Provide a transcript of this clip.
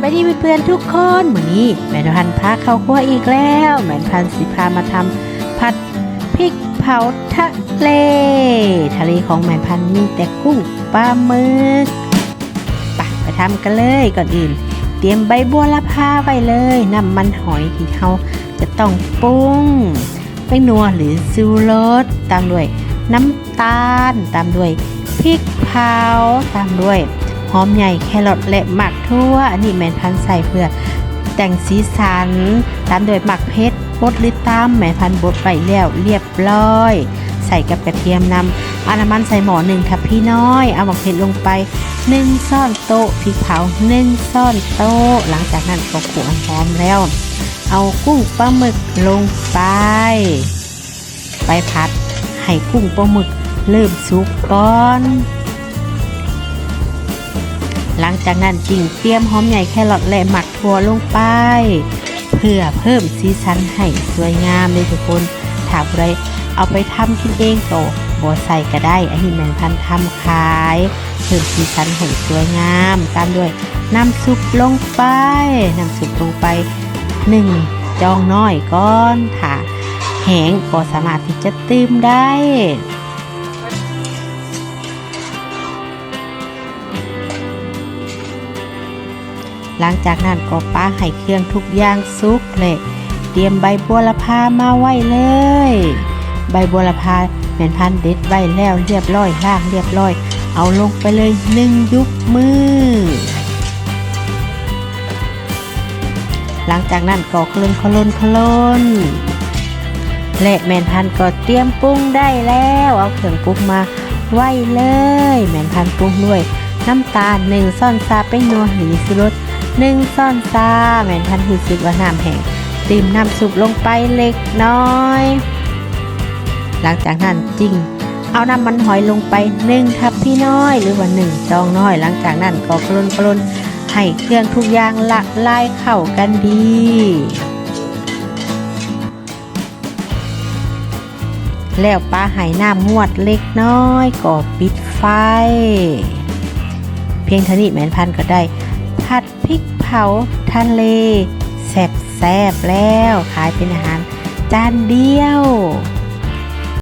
บายดีเพื่อนๆทุกคนวันนี้แม่นพันธุ์พาเข้าครัวอีกแล้วแม่นพันธุ์สิพามาทำผัดพริกเผาทะเล ทะเลของแม่นพันธุ์มีแต่กุ้งปลาหมึกไปไปทำกันเลยก่อนอื่น เตรียมใบบัวละพาไว้เลยน้ำมันหอยที่เขาจะต้องปรุงแป้งนัวหรือซูรสตามด้วยน้ำตาลตามด้วยพริกเผาตามด้วย หอมใหญ่แครอทและหมักทั่ว อันนี้แมนพันใส่เพื่อแต่งสีสัน ตามด้วยหมักเพชรบดหรือตามแมนพันบดไปแล้วเรียบร้อย ใส่กับกระเทียมนำเอาน้ำมันใส่หม้อหนึ่งครับพี่น้อย เอาหมักเพชรลงไปหนึ่งซ่อนโต๊ะพริกเผาหนึ่งซ่อนโต๊ะหลังจากนั้นก็ขวหอมแล้ว เอากุ้งปลาหมึกลงไป ไปผัดให้กุ้งปลาหมึกเริ่มสุกก่อน หลังจากนั้นจิงเตรียมหอมใหญ่แครอทและหมักถั่วลงไป เพื่อเพิ่มสีสันให้สวยงามเลยทุกคนถ้าใครเอาไปทำกินเองก็บ่ใส่ก็ได้อันนี้แมนพันธุ์ทำขายเพิ่มสีสันให้สวยงามตามด้วยน้ำซุปลงไปน้ำซุปลงไปหนึ่งจองน้อยก้อนถ้าแหงก็สามารถที่จะตื่มได้ หลังจากนั้นก็ป้าให้เครื่องทุกอย่างสุกเลยเตรียมใบบัวละพามาไว้เลย ใบบัวละพาแม่นพันเด็ดไว้แล้วเรียบร้อยล่างเรียบร้อย เอาลงไปเลยหนึ่งยุบมือ หลังจากนั้นก็คลุนคลุนคลุนและแมนพันก็เตรียมปรุงได้แล้ว เอาเครื่องปรุงมาไว้เลย แมนพันปรุงด้วย น้ำตาลหนึ่งซ่อนซาเป็นนัวหรือสุรส หนึ่งซ่อนซาแมนพันธุ์รู้สึกว่าน้ำแห้งติมน้ำซุปลงไปเล็กน้อย หลังจากนั้นจริง เอาน้ำมันหอยลงไปหนึ่งทับพี่น้อยหรือว่าหนึ่งจองน้อย หลังจากนั้นก็กลนกลนให้เครื่องทุกอย่างละลายเข้ากันดีแล้วปลาไหน้ำงวดเล็กน้อยก็ปิดไฟ เพียงเท่านี้แมนพันก็ได้ ผัดพริกเผาทะเลแซ่บแซบๆแล้ว ขายเป็นอาหารจานเดียว